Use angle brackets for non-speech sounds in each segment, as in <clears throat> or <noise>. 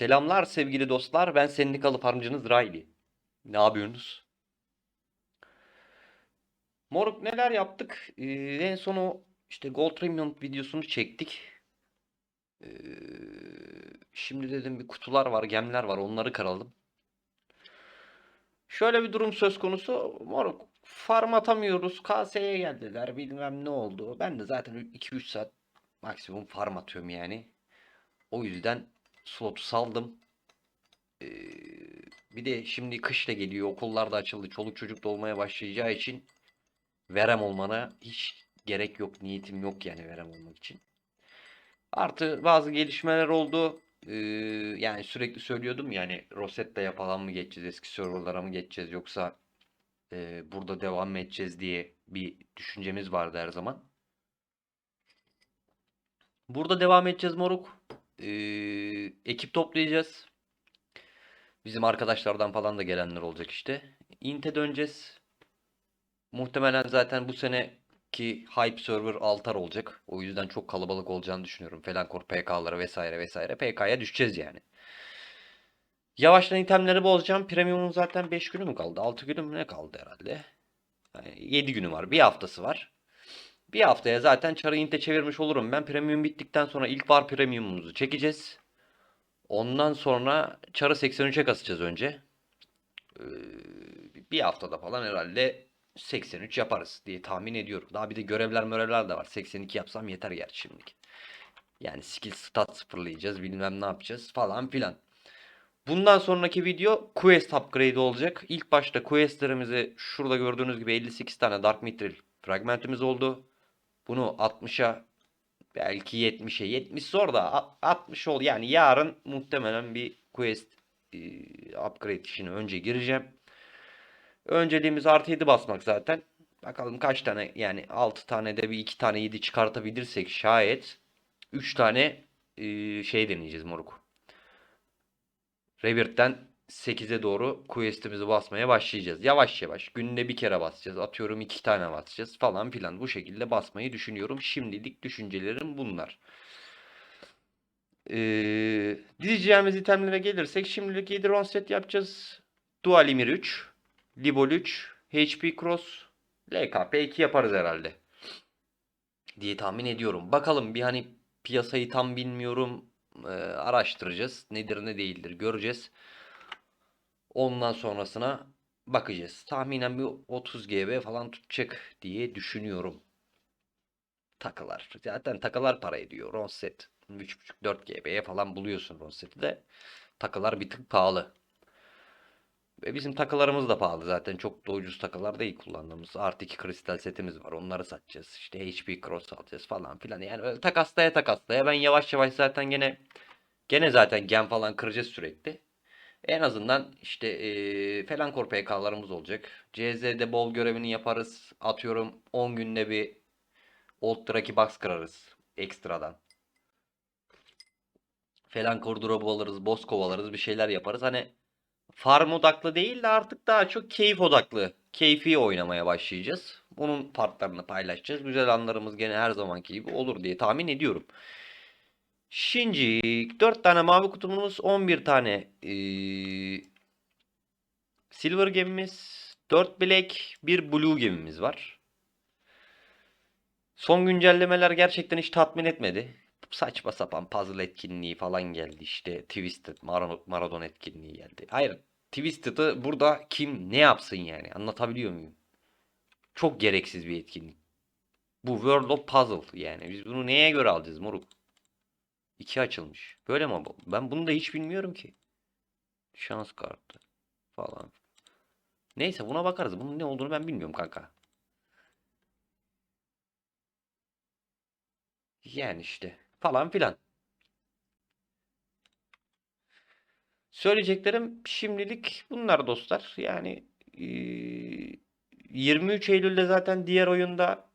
Selamlar sevgili dostlar. Ben sendikalı farmcınız Riley. Ne yapıyorsunuz? Moruk neler yaptık? Ee, en son o işte Gold Premium videosunu çektik. Ee, şimdi dedim bir kutular var, gemler var. Onları karalım. Şöyle bir durum söz konusu. Moruk farm atamıyoruz. KS'ye geldiler. Bilmem ne oldu. Ben de zaten 2-3 saat maksimum farm atıyorum yani. O yüzden slotu saldım. Ee, bir de şimdi kış da geliyor. Okullar da açıldı. Çoluk çocuk da olmaya başlayacağı için verem olmana hiç gerek yok. Niyetim yok yani verem olmak için. Artı bazı gelişmeler oldu. Ee, yani sürekli söylüyordum yani Rosetta falan mı geçeceğiz, eski serverlara mı geçeceğiz yoksa e, burada devam mı edeceğiz diye bir düşüncemiz vardı her zaman. Burada devam edeceğiz moruk. Ee, ekip toplayacağız. Bizim arkadaşlardan falan da gelenler olacak işte. Int'e döneceğiz. Muhtemelen zaten bu seneki hype server altar olacak. O yüzden çok kalabalık olacağını düşünüyorum. Felankor PK'ları vesaire vesaire. PK'ya düşeceğiz yani. Yavaştan itemleri bozacağım. Premium'un zaten 5 günü mü kaldı? 6 günü mü ne kaldı herhalde? Yani 7 günü var. Bir haftası var. Bir haftaya zaten çarı inte çevirmiş olurum. Ben premium bittikten sonra ilk var premiumumuzu çekeceğiz. Ondan sonra çarı 83'e kasacağız önce. Ee, bir haftada falan herhalde 83 yaparız diye tahmin ediyorum. Daha bir de görevler görevler de var. 82 yapsam yeter gerçi şimdilik. Yani skill stat sıfırlayacağız bilmem ne yapacağız falan filan. Bundan sonraki video quest upgrade olacak. İlk başta questlerimizi şurada gördüğünüz gibi 58 tane Dark Mithril fragmentimiz oldu. Bunu 60'a belki 70'e 70 zor da a- 60 ol yani yarın muhtemelen bir quest e, upgrade işine önce gireceğim. Önceliğimiz artı 7 basmak zaten. Bakalım kaç tane yani 6 tane de bir 2 tane 7 çıkartabilirsek şayet 3 tane e, şey deneyeceğiz moruk. Rebirth'ten 8'e doğru quest'imizi basmaya başlayacağız. Yavaş yavaş günde bir kere basacağız. Atıyorum iki tane basacağız falan filan. Bu şekilde basmayı düşünüyorum. Şimdilik düşüncelerim bunlar. Ee, dizeceğimiz itemlere gelirsek şimdilik 7 run set yapacağız. Dual Emir 3, Libol 3, HP Cross, LKP 2 yaparız herhalde. Diye tahmin ediyorum. Bakalım bir hani piyasayı tam bilmiyorum. Ee, araştıracağız. Nedir ne değildir göreceğiz. Ondan sonrasına bakacağız. Tahminen bir 30 GB falan tutacak diye düşünüyorum. Takılar. Zaten takılar para ediyor. Ronset 3.5-4 GB'ye falan buluyorsun Ronset'i de. Takılar bir tık pahalı. Ve bizim takılarımız da pahalı zaten. Çok da ucuz takılar değil kullandığımız. Artı 2 kristal setimiz var. Onları satacağız. İşte HP Cross alacağız falan filan. Yani öyle takaslaya takaslaya ben yavaş yavaş zaten gene gene zaten gem falan kıracağız sürekli. En azından işte eee Felankor PK'larımız olacak. CZ'de bol görevini yaparız. Atıyorum 10 günde bir Old Draki Box kırarız ekstradan. Felankor drop'u alırız, boss kovalarız, bir şeyler yaparız. Hani farm odaklı değil de artık daha çok keyif odaklı. Keyfi oynamaya başlayacağız. Bunun partlarını paylaşacağız. Güzel anlarımız gene her zamanki gibi olur diye tahmin ediyorum. Şimdi 4 tane mavi kutumuz, 11 tane eee, silver gemimiz, 4 black, 1 blue gemimiz var. Son güncellemeler gerçekten hiç tatmin etmedi. Saçma sapan puzzle etkinliği falan geldi işte. Twisted Maradona, Maradona etkinliği geldi. Hayır, Twisted'ı burada kim ne yapsın yani? Anlatabiliyor muyum? Çok gereksiz bir etkinlik. Bu World of Puzzle yani. Biz bunu neye göre alacağız moruk? İki açılmış. Böyle mi? Ben bunu da hiç bilmiyorum ki. Şans kartı falan. Neyse buna bakarız. Bunun ne olduğunu ben bilmiyorum kanka. Yani işte falan filan. Söyleyeceklerim şimdilik bunlar dostlar. Yani eee, 23 Eylül'de zaten diğer oyunda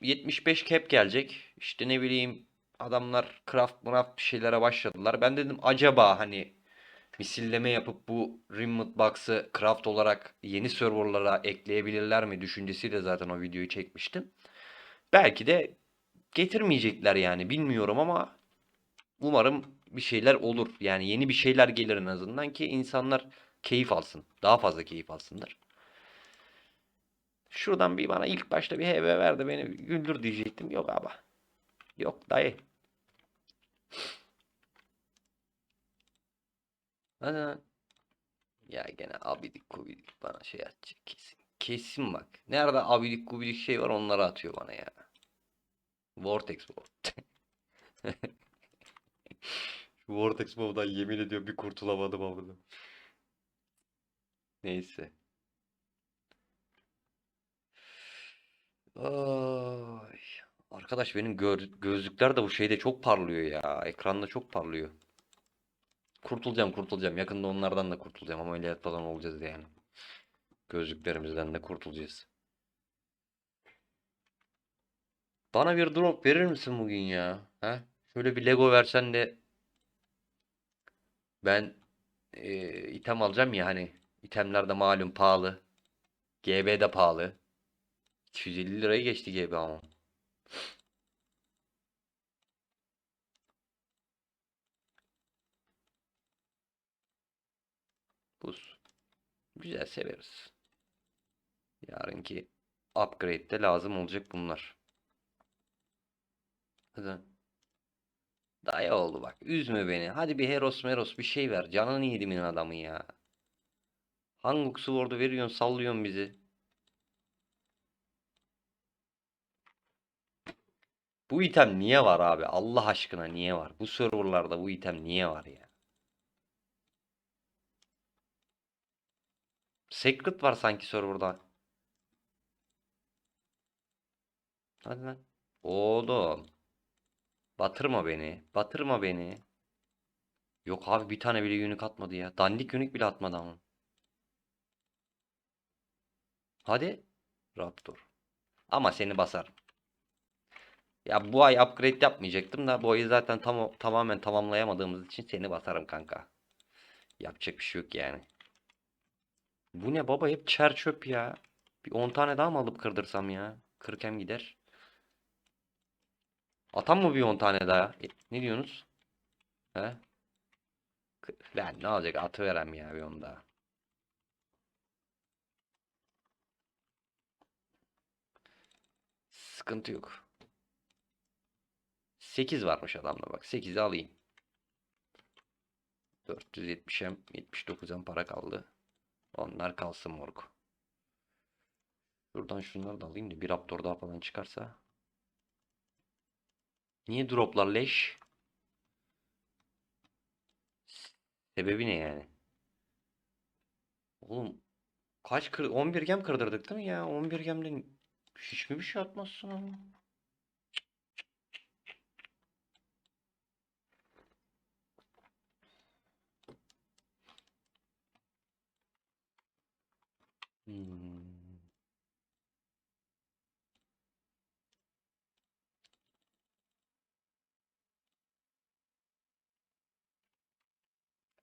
75 cap gelecek. İşte ne bileyim adamlar craft craft bir şeylere başladılar. Ben dedim acaba hani misilleme yapıp bu Rimwood Box'ı craft olarak yeni serverlara ekleyebilirler mi düşüncesiyle zaten o videoyu çekmiştim. Belki de getirmeyecekler yani bilmiyorum ama umarım bir şeyler olur. Yani yeni bir şeyler gelir en azından ki insanlar keyif alsın. Daha fazla keyif alsınlar. Şuradan bir bana ilk başta bir HV ver de beni güldür diyecektim. Yok abi. Yok dayı. Hadi lan. Ya gene abidik gubidik bana şey atacak kesin. Kesin bak. Nerede abidik gubidik şey var onları atıyor bana ya. Vortex bu. <laughs> Şu Vortex Bow'dan yemin ediyorum bir kurtulamadım abi. Neyse. Ay. Arkadaş benim gör- gözlükler de bu şeyde çok parlıyor ya. Ekranda çok parlıyor. Kurtulacağım kurtulacağım. Yakında onlardan da kurtulacağım. Ameliyat falan olacağız yani. Gözlüklerimizden de kurtulacağız. Bana bir drop verir misin bugün ya? He? Şöyle bir Lego versen de ben e, item alacağım ya hani. İtemler de malum pahalı. GB de pahalı. 250 liraya geçti GB ama. Buz. Güzel severiz. Yarınki upgrade'de lazım olacak bunlar. Hadi. Dayı oldu bak. Üzme beni. Hadi bir Heros Meros bir şey ver. Canını yedimin adamı ya. Hanguk Sword'u veriyorsun sallıyorsun bizi. Bu item niye var abi? Allah aşkına niye var? Bu serverlarda bu item niye var ya? Secret var sanki serverda. Hadi lan. Oğlum. Batırma beni. Batırma beni. Yok abi bir tane bile unique atmadı ya. Dandik unique bile atmadı ama. Hadi. Raptor. Ama seni basarım. Ya bu ay upgrade yapmayacaktım da bu ayı zaten tam tamamen tamamlayamadığımız için seni basarım kanka. Yapacak bir şey yok yani. Bu ne baba hep çer çöp ya. Bir 10 tane daha mı alıp kırdırsam ya? Kırkem gider. Atam mı bir 10 tane daha? E, ne diyorsunuz? He? Lan ne olacak atı verem ya bir 10 daha. Sıkıntı yok. 8 varmış adamda bak. 8'i alayım. 470'em 79'dan para kaldı. Onlar kalsın moruk. Şuradan şunları da alayım da bir raptor daha falan çıkarsa. Niye droplar leş? Sebebi ne yani? Oğlum kaç kır 11 gem kırdırdık değil mi ya? 11 gemden hiç mi bir şey atmazsın ama? Hmm.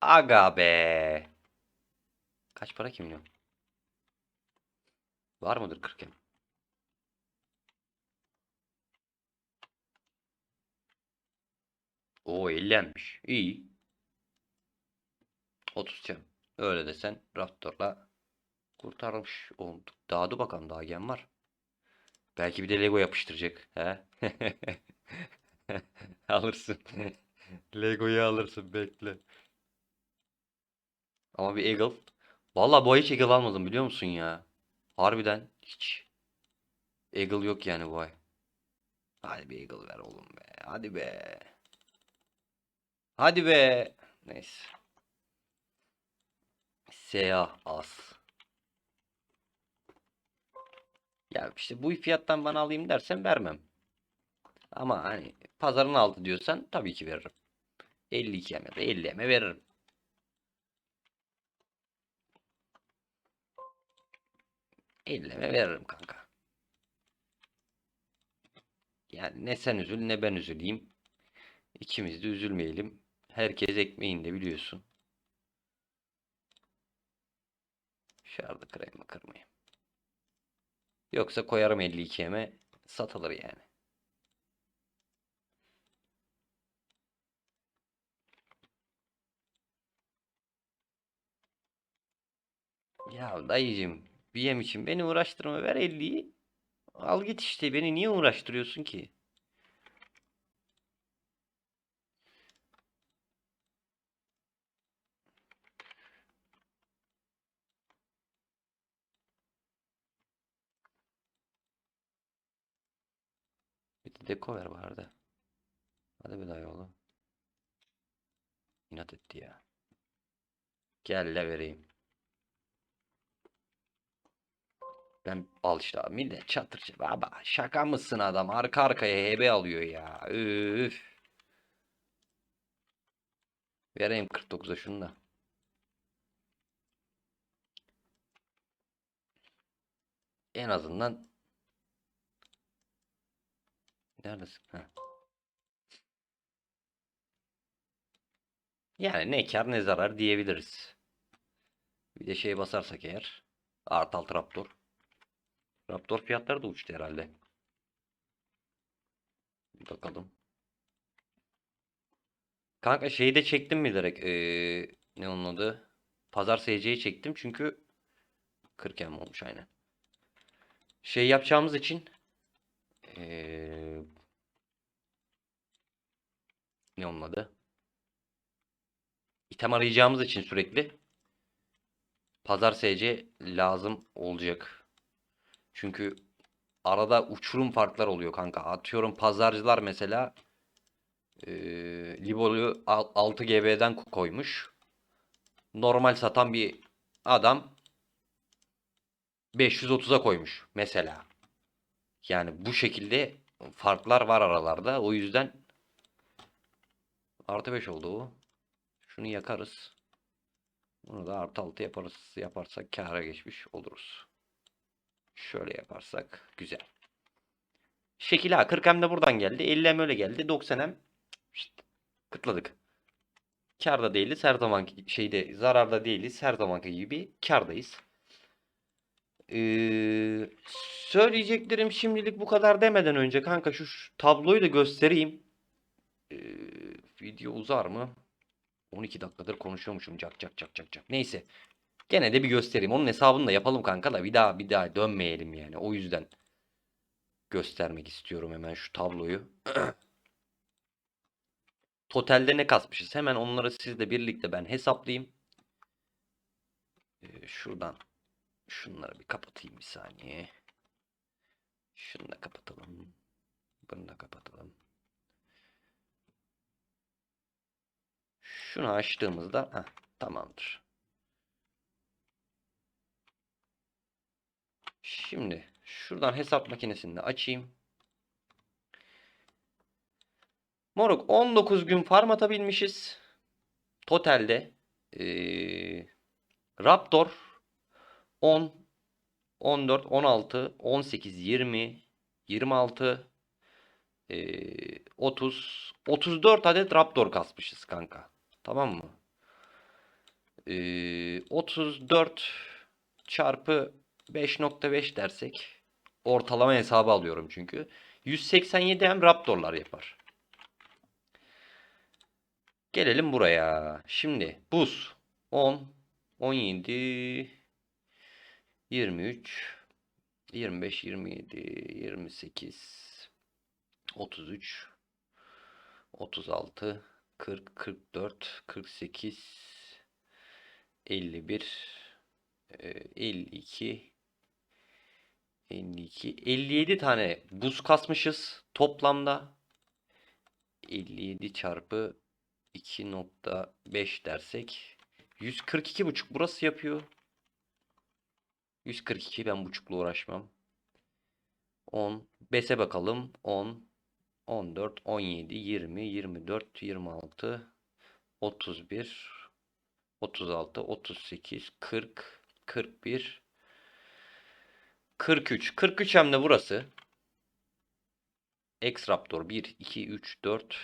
Aga be. Kaç para ki milyon? Var mıdır 40 gem? Oo 50'ymiş. İyi. 30 gem. Öyle desen Raptor'la kurtarmış olduk. Daha dur bakalım daha gem var. Belki bir de Lego yapıştıracak. He? <laughs> Alırsın. Lego'yu alırsın bekle. Ama bir Eagle. Vallahi bu ay hiç Eagle almadım biliyor musun ya? Harbiden hiç. Eagle yok yani bu ay. Hadi bir Eagle ver oğlum be. Hadi be. Hadi be. Neyse. Siyah az. Ya işte bu fiyattan bana alayım dersen vermem. Ama hani pazarın altı diyorsan tabii ki veririm. 52 ya da 50 eme veririm. Elleme veririm kanka. Yani ne sen üzül ne ben üzüleyim. İkimiz de üzülmeyelim. Herkes ekmeğinde biliyorsun. Şardı kırayım mı kırmayayım. Yoksa koyarım 52'ye mi satılır yani. Ya dayıcım bir yem için beni uğraştırma ver 50'yi. Al git işte beni niye uğraştırıyorsun ki? Deko ver vardı. Hadi bir dayı oğlum. İnat etti ya. Gel de vereyim. Ben al işte abi millet çatırcı. Baba şaka mısın adam arka arkaya hebe alıyor ya. Üf. Vereyim 49'a şunu da. En azından Neredesin? Heh. Yani ne kar ne zarar diyebiliriz. Bir de şey basarsak eğer. Art alt Raptor. Raptor fiyatları da uçtu herhalde. Bir bakalım. Kanka şeyi de çektim mi direkt? Ee, ne onun adı? Pazar SC'yi çektim çünkü 40 em olmuş aynen. Şey yapacağımız için ee, ne onun adı? İtem arayacağımız için sürekli pazar SC lazım olacak. Çünkü arada uçurum farklar oluyor kanka. Atıyorum pazarcılar mesela e, Libolu'yu 6 GB'den koymuş. Normal satan bir adam 530'a koymuş mesela. Yani bu şekilde farklar var aralarda. O yüzden artı 5 oldu o. Şunu yakarız. Bunu da artı 6 yaparız. Yaparsak kâra geçmiş oluruz. Şöyle yaparsak güzel. Şekil ha 40M de buradan geldi. 50M öyle geldi. 90M işte, kıtladık. Karda değiliz. Her zamanki şeyde zararda değiliz. Her zamanki gibi kardayız. Ee, söyleyeceklerim şimdilik bu kadar demeden önce kanka şu, şu tabloyu da göstereyim. Ee, video uzar mı? 12 dakikadır konuşuyormuşum cak cak cak cak cak. Neyse. Gene de bir göstereyim. Onun hesabını da yapalım kanka da bir daha bir daha dönmeyelim yani. O yüzden göstermek istiyorum hemen şu tabloyu. <clears throat> Totalde ne kasmışız? Hemen onları sizle birlikte ben hesaplayayım. Ee, şuradan şunları bir kapatayım bir saniye. Şunu da kapatalım. Bunu da kapatalım. Şunu açtığımızda heh, tamamdır. Şimdi şuradan hesap makinesini de açayım. Moruk 19 gün farm atabilmişiz. Totalde ee, Raptor 10 14 16 18 20 26 ee, 30 34 adet Raptor kasmışız kanka. Tamam mı? Ee, 34 çarpı 5.5 dersek ortalama hesabı alıyorum çünkü. 187 hem Raptor'lar yapar. Gelelim buraya. Şimdi buz 10 17 23 25 27 28 33 36 40 44 48 51 52 52 57 tane buz kasmışız toplamda. 57 çarpı 2.5 dersek 142,5 burası yapıyor 142 ben buçukla uğraşmam. 10 5'e bakalım. 10 14 17 20 24 26 31 36 38 40 41 43 43 hem de burası. X Raptor 1 2 3 4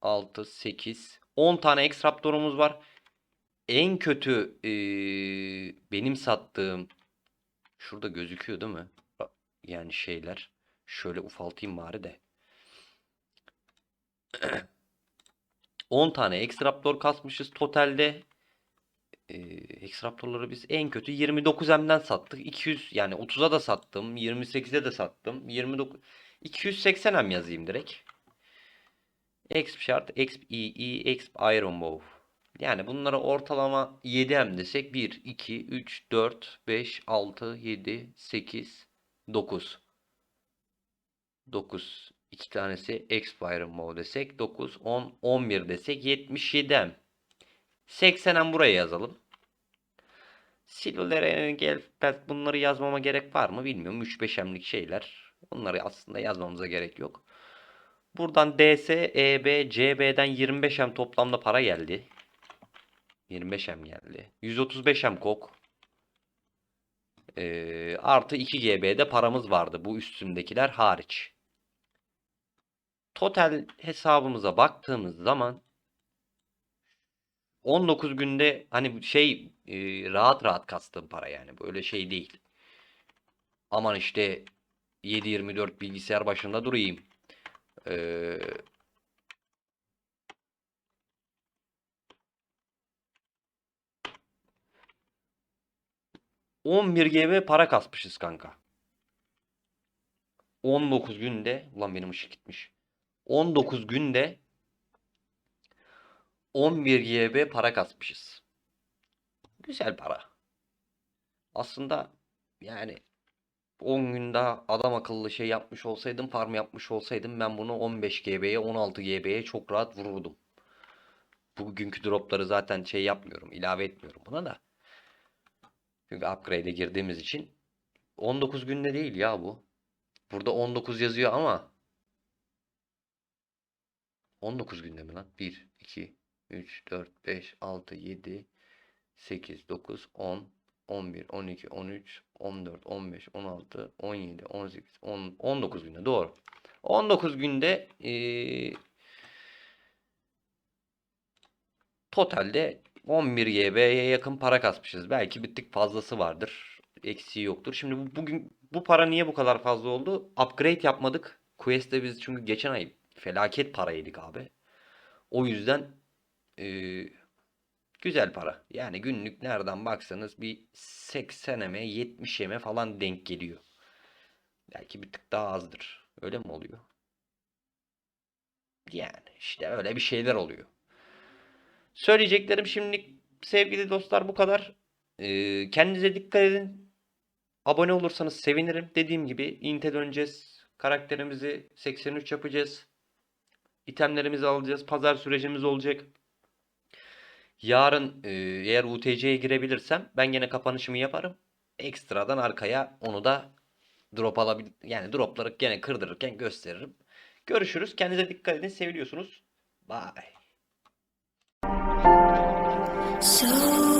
6 8 10 tane X Raptor'umuz var. En kötü e, benim sattığım şurada gözüküyor değil mi? Yani şeyler. Şöyle ufaltayım bari de. <clears throat> 10 tane X Raptor kasmışız totalde. e, X-Raptor'ları biz en kötü 29M'den sattık. 200 yani 30'a da sattım. 28'e de sattım. 29 280M yazayım direkt. Exp şart, Exp EE, Exp Iron Bow. Yani bunlara ortalama 7M desek 1, 2, 3, 4, 5, 6, 7, 8, 9. 9. 2 tanesi Exp Iron Bow desek 9, 10, 11 desek 77M. 80'en buraya yazalım. Silver'lere gel ben bunları yazmama gerek var mı bilmiyorum. 3-5M'lik şeyler. Bunları aslında yazmamıza gerek yok. Buradan DS, EB, CB'den 25M toplamda para geldi. 25M geldi. 135M kok. Ee, artı 2 GB'de paramız vardı. Bu üstündekiler hariç. Total hesabımıza baktığımız zaman 19 günde hani şey e, rahat rahat kastığım para yani böyle şey değil. Aman işte 7-24 bilgisayar başında durayım. Ee, ...11 GB para kasmışız kanka. 19 günde... Ulan benim ışık gitmiş. 19 günde 11 GB para kasmışız. Güzel para. Aslında yani 10 günde adam akıllı şey yapmış olsaydım, farm yapmış olsaydım ben bunu 15 GB'ye, 16 GB'ye çok rahat vururdum. Bugünkü dropları zaten şey yapmıyorum, ilave etmiyorum buna da. Çünkü upgrade'e girdiğimiz için 19 günde değil ya bu. Burada 19 yazıyor ama 19 günde mi lan? 1, 2, 3, 4, 5, 6, 7, 8, 9, 10, 11, 12, 13, 14, 15, 16, 17, 18, 10, 19 günde doğru. 19 günde eee, totalde 11 GB'ye yakın para kasmışız. Belki bir tık fazlası vardır. Eksiği yoktur. Şimdi bu, bugün bu para niye bu kadar fazla oldu? Upgrade yapmadık. Quest'te biz çünkü geçen ay felaket para yedik abi. O yüzden eee, güzel para. Yani günlük nereden baksanız bir 80'eme 70'eme falan denk geliyor. Belki bir tık daha azdır. Öyle mi oluyor? Yani işte öyle bir şeyler oluyor. Söyleyeceklerim şimdilik sevgili dostlar bu kadar. Ee, kendinize dikkat edin. Abone olursanız sevinirim. Dediğim gibi inte döneceğiz. Karakterimizi 83 yapacağız. İtemlerimizi alacağız. Pazar sürecimiz olacak. Yarın e, eğer UTC'ye girebilirsem ben gene kapanışımı yaparım. Ekstradan arkaya onu da drop alabil yani dropları gene kırdırırken gösteririm. Görüşürüz. Kendinize dikkat edin. Seviliyorsunuz. Bye. So